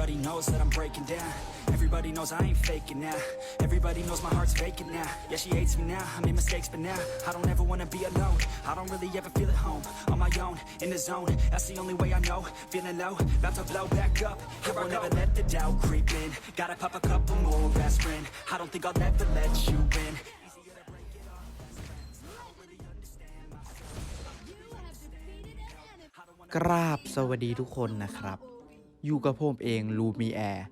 Everybody knows that I'm breaking down. Everybody knows I ain't faking now. Everybody knows my heart's vacant now. Yeah, she hates me now. I made mistakes, but now I don't ever wanna be alone. I don't really ever feel at home. On my own, in the zone. That's the only way I know. Feeling low, about to blow back up. Here I never let the doubt creep in. Gotta pop a couple more aspirin. I don't think I'll ever let you in. Easier to break it off best friends. I don't really understand myself. You have defeated an enemy. กราบสวัสดีทุกคนนะครับ อยู่กับผมเองลูมีแอร์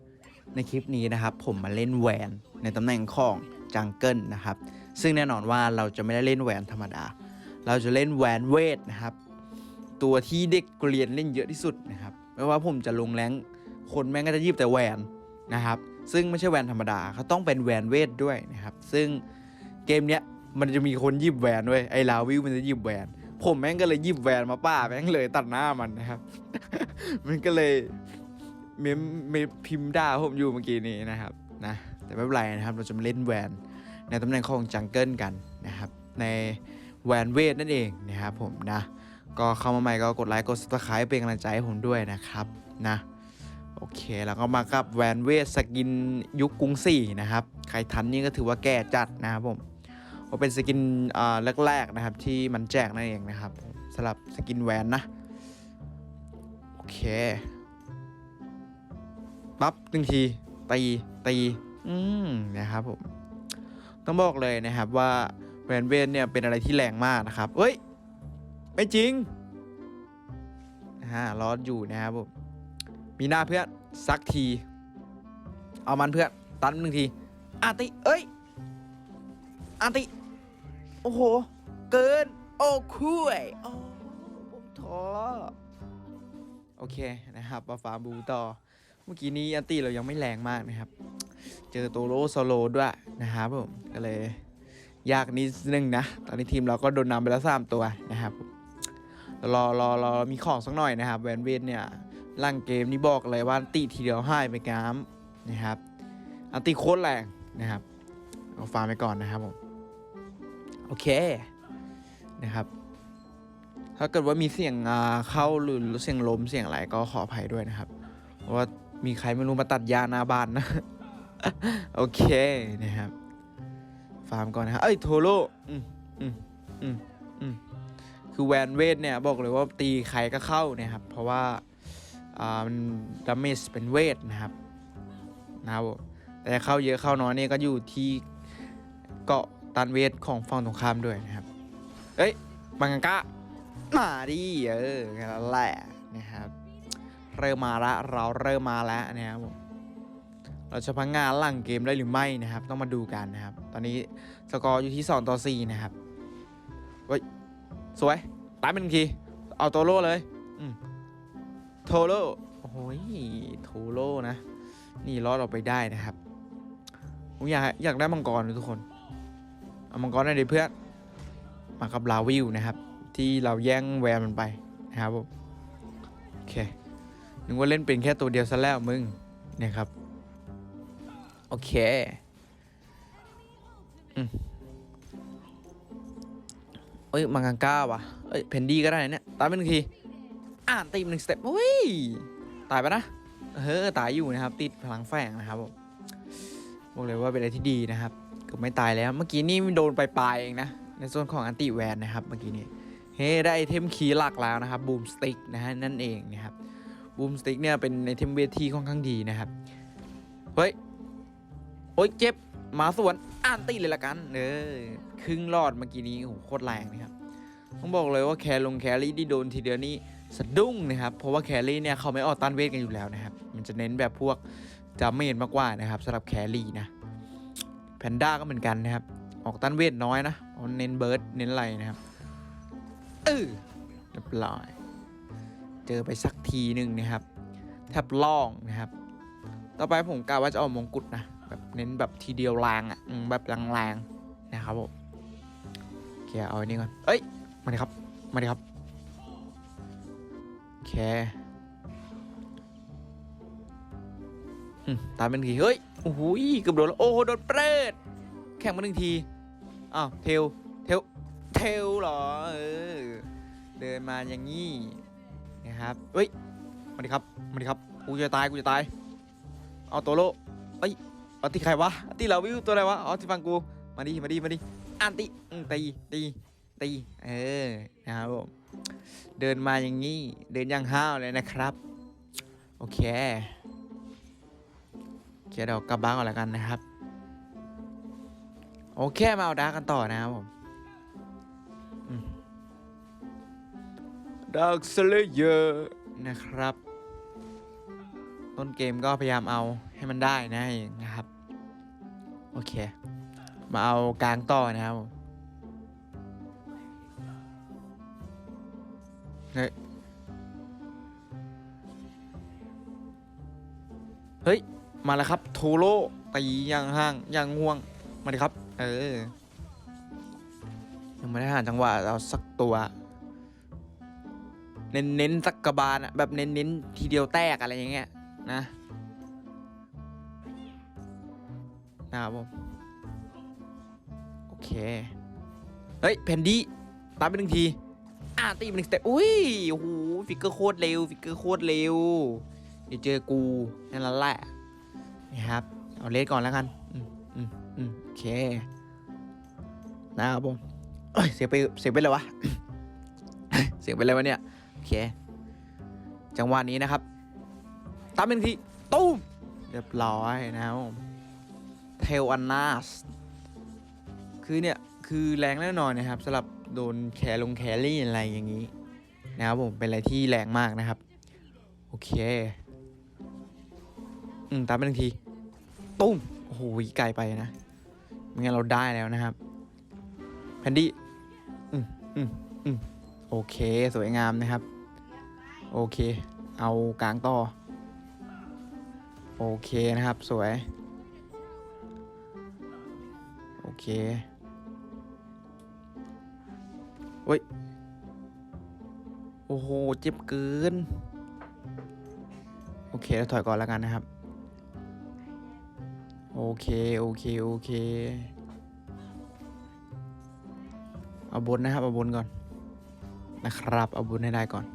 ในคลิปนี้นะครับผมมาเล่นแหวนในตำแหน่งของจังเกิลนะครับ ซึ่งแน่นอนว่าเราจะไม่ได้เล่นแหวนธรรมดา เราจะเล่นแหวนเวทนะครับ ตัวที่เด็กเรียนเล่นเยอะที่สุดนะครับไม่ว่าผมจะลงแรงคนแม่งก็จะยิบแต่แหวนนะครับ ซึ่งไม่ใช่แหวนธรรมดาเขาต้องเป็นแหวนเวทด้วยนะครับ ซึ่งเกมเนี้ยมันจะมีคนยิบแหวนด้วยไอ้ลาวิวมันจะยิบแหวน ผมแม่งก็เลยยิบแหวนมาป้าแม่งเลยตัดหน้ามันนะครับ มันก็เลย เมมเมมพิมพ์ด่าผมอยู่เมื่อกี้นี้นะครับนะแต่ไม่เป็นไรนะครับเราจะมาเล่นแวนในตำแหน่งของจังเกิลกันนะครับในแวนเวทนั่นเองนะครับผมนะก็เข้ามาใหม่ก็กดไลค์กด subscribe เป็นกำลังใจให้ผมด้วยนะครับนะโอเคแล้วก็มากับแวนเวทสกินยุคกรุงศรีนะครับใครทันนี่ก็ถือว่าแก่จัดนะครับผมว่าเป็นสกินแรกๆนะครับที่มันแจกนั่นเองนะครับสำหรับสกินแวนนะโอเค ปั๊บหนึ่งทีตีตีอืมนะครับผม ต้องบอกเลยนะครับว่าแหวนเวทเนี่ยเป็นอะไรที่แรงมากนะครับเฮ้ย ไม่จริงฮะรออยู่นะครับผม มีหน้าเพื่อนสักที เอามันเพื่อนตันหนึ่งทีอาติ เอ้ยอาติ โอ้โห เกิน โอ้คุยโอ้ผมท้อโอเคนะครับมาฟาร์มบูต่อ มื่อกี้นี้อันตี้เรายังไม่แรงมากนะครับ เจอตัวโรโซโลด้วยนะครับผมก็เลย ยากนิดนึงนะ ตอนนี้ทีมเราก็โดนนำไปแล้วสามตัวนะครับรอรอรอมีของสักหน่อยนะครับแวนเวทเนี่ยร่างเกมนี้บอกเลยว่าอันติทีเดียวให้ไปกามนะครับ อันติโคตรแรงนะครับเอาฟาร์มไปก่อนนะครับผมโอเคนะครับ ถ้าเกิดว่ามีเสียงอ่าเข้าหรือเสียงลมเสียงอะไรก็ขออภัยด้วยนะครับ เพราะว่า มีใครไม่รู้มาตัดยานาบานนะ โอเคนะครับ ฟาร์มก่อนนะเอ้ยโทโร่อืมอืมอืมอืมคือแวนเวทเนี่ยบอกเลยว่าตีใครก็เข้านะครับ เพราะว่าอ่ามันดาเมจเป็นเวทนะครับนะครับแต่เข้าเยอะเข้าน้อยเนี่ยก็อยู่ที่เกาะตันเวทของฝั่งตรงข้ามด้วยนะครับ เอ้ยบังกะมาดิเออแค่นั้นแหละนะครับ เริ่มมาละเราเริ่มมาแล้วนะครับผมเราจะพังงานหลังเกมได้หรือไม่นะครับ ต้องมาดูกันนะครับ ตอนนี้สกอร์อยู่ที่ 2 ต่อ 4 นะครับเฮ้ยสวยตายเป็นทีเอาโตโร่เลยอืมโทโร่โอ้โหยโทโร่นะ นี่รอดออกไปได้นะครับผมอยากอยากได้มังกรทุกคน เอามังกรหน่อยดิเพื่อนมากับลาวิวนะครับ ที่เราแย่งแวร์มันไปนะครับผมโอเค นึกว่าเล่นเป็นแค่ตัวเดียวซะแล้วมึงนะครับ โอเคอืมเอ้ยมังกังก้าวะเอ้ยเพนดี้ก็ได้เนี่ยตายไปหนึ่งทีอ่านตีมหนึ่งสเต็ปอุ้ยตายไปนะเฮ้อตายอยู่นะครับ ติดพลังแฝงนะครับผมบอกเลยว่าเป็นอะไรที่ดีนะครับกือบไม่ตายแล้ว เมื่อกี้นี่โดนไปปลายเองนะ ในส่วนของอันติแวนนะครับ เมื่อกี้นี้เฮ้ได้ไอเทมคีย์หลักแล้วนะครับบูมสติ๊กนะฮะนั่นเองนะครับ บูมสติ๊กเนี่ยเป็นไอเทมเวทีค่อนข้างดีนะครับ เฮ้ย โอ๊ยเจ็บหมาสวนอ่านตีเลยละกันเออครึ่งรอดเมื่อกี้นี้โหโคตรแรงนะครับต้องบอกเลยว่าแคลงแครี่ที่โดนทีเดียวนี่สะดุ้งนะครับ เพราะว่าแครี่เนี่ยเขาไม่ออกต้านเวทกันอยู่แล้วนะครับ มันจะเน้นแบบพวกจาเมจมากกว่านะครับสำหรับแครี่นะแพนด้าก็เหมือนกันนะครับ ออกต้านเวทน้อยนะเพราเน้นเบิร์ดเน้นไรนะครับเออเรียบร้อย เจอไปสักทีหนึ่งนะครับ แทบล่องนะครับ ต่อไปผมกะว่าจะเอามงกุฎนะแบบเน้นแบบทีเดียวแรงอะแบบแรงๆนะครับผมโอเคเอาอันนี้ก่อนเอ้ยมาดิครับมาดิครับโอเคตามเป็นทีเฮ้ยโอ้โหเกือบโดนแล้วโอ้โหโดนเปรตแข่งมาหนึ่งทีอ้าวเทลเทลเทลเหรอเออเดินมาอย่างงี้ นะครับเฮ้ยมาดิครับมาดิครับกูจะตายกูจะตายเอาตัวโลเอ้ยเอาที่ใครวะที่เราวิวตัวอะไรวะอ๋อที่ฟังกูมาดิมาดิมาดิอันติตีตีตีเออนะครับผมเดินมาอย่างงี้เดินอย่างห้าวเลยนะครับโอเคเคเดี๋ยวกลับบ้านก่อนล้วกันนะครับ โอเคมาเอาดาร์กกันต่อนะครับผม ดาร์กสเลเยอร์นะครับ ต้นเกมก็พยายามเอาให้มันได้นะเองนะครับ โอเค มาเอากลางต่อนะครับเฮ้ยเฮ้ย มาแล้วครับโทโร่ตีย่างห่างย่างง่วง มาดิครับ เออ ยังไม่ได้หาจังหวะเอาสักตัว เน้นเน้นสักกระบาลอะแบบเน้นเน้นทีเดียวแตกอะไรอย่างเงี้ยนะนะครับผมโอเค เฮ้ยเพนดี้ตามไปหนึ่งทีอ่าตีไปหนึ่งสเต็ปอุ้ยโอ้โหฟิกเกอร์โคตรเร็วฟิกเกอร์โคตรเร็วเดี๋ยวเจอกูนั่นแหละนี่ครับเอาเลสก่อนแล้วกันอืมอืมอืมโอเคนะครับผมเสียงไปเสียงไปเลยวะเสียงไปเลยวะเนี่ย อเค จังหวะนี้นะครับตามเป็นทีตุ้มเรียบร้อยนะครับเทลอันนาสคือเนี่ย คือแรงแน่นอนนะครับสำหรับโดนแคลงแครี่อะไรอย่างนี้ นะครับผมเป็นอะไรที่แรงมากนะครับ โอเค อืมตามไปหนึ่งที ตุ้มโอ้โหไกลไปนะไม่งั้นเราได้แล้วนะครับแพนดี้อืมอืมอืม โอเคสวยงามนะครับ โอเค เอากลางต่อ โอเคนะครับสวย โอเคเฮ้ย โอ้โห เจ็บเกิน โอเคแล้วถอยก่อนแล้วกันนะครับ โอเค โอเค โอเค เอาบนนะครับ เอาบนก่อน นะครับ เอาบนให้ได้ก่อน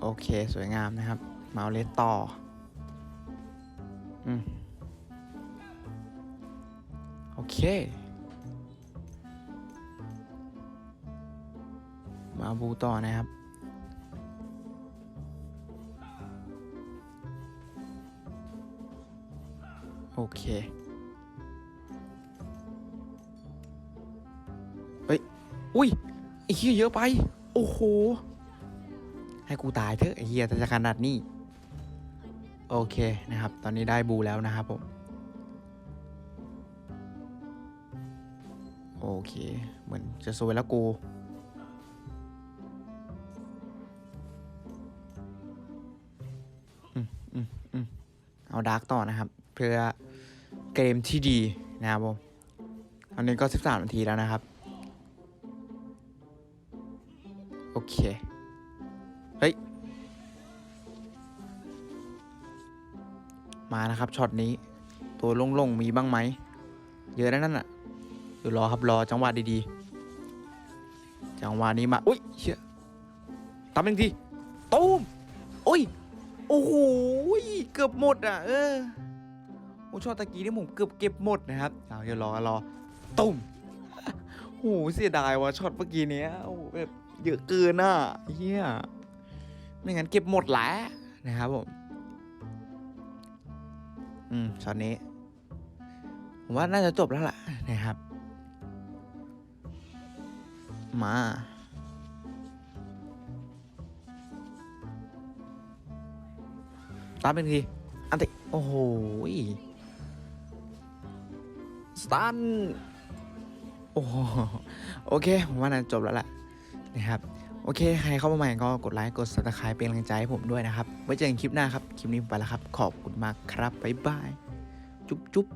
โอเคสวยงามนะครับมาเอาเลสต่อ อืม โอเคมาเอาบูต่อนะครับ โอเค เฮ้ย อุ้ยไอ้เหี้ยเยอะไป โอ้โห ให้กูตายเถอะไอ้เหี้ยจะขนาดนี้ โอเคนะครับ ตอนนี้ได้บูแล้วนะครับผม โอเค เหมือนจะซวยแล้วกูอืมอืมอืมเอาดาร์กต่อนะครับ เพื่อเกมที่ดีนะครับผมตอนนี้ก็ 13 นาทีแล้วนะครับ อเค เฮ้ย มานะครับช็อตนี้ ตัวลงๆ มีบ้างไหม เยอะนะนั่นน่ะเดี๋ยวรอครับรอจังหวะดีๆ จังหวะนี้มา อุ้ยเชี่ยตามหนึ่งทีตูมอุ้ย โอ้โห เกือบหมดอะ เออโอ้ช็อตตะกี้นี่ผมเกือบเก็บหมดนะครับ เอาเดี๋ยวรอรอตุ้มโอ้โหเสียดายว่ะช็อตเมื่อกี้เนี้ยโอ้แบบ เยอะเกินอะเฮียไม่งั้นเก็บหมดแหล้วนะครับผมอืมช็อตนี้ ผมว่าน่าจะจบแล้วล่ะนะครับ มา ตามเป็นที อันติ โอ้โหสตันโอ้โห โอเค ผมว่าน่าจะจบแล้วล่ะ นะครับโอเค ใครเข้ามาใหม่ก็กดไลค์กดซับสไครป์เป็นกำลังใจให้ผมด้วยนะครับ ไว้เจอกันคลิปหน้าครับ คลิปนี้ไปแล้วครับ ขอบคุณมากครับ บ๊ายบาย จุ๊บจุ๊บ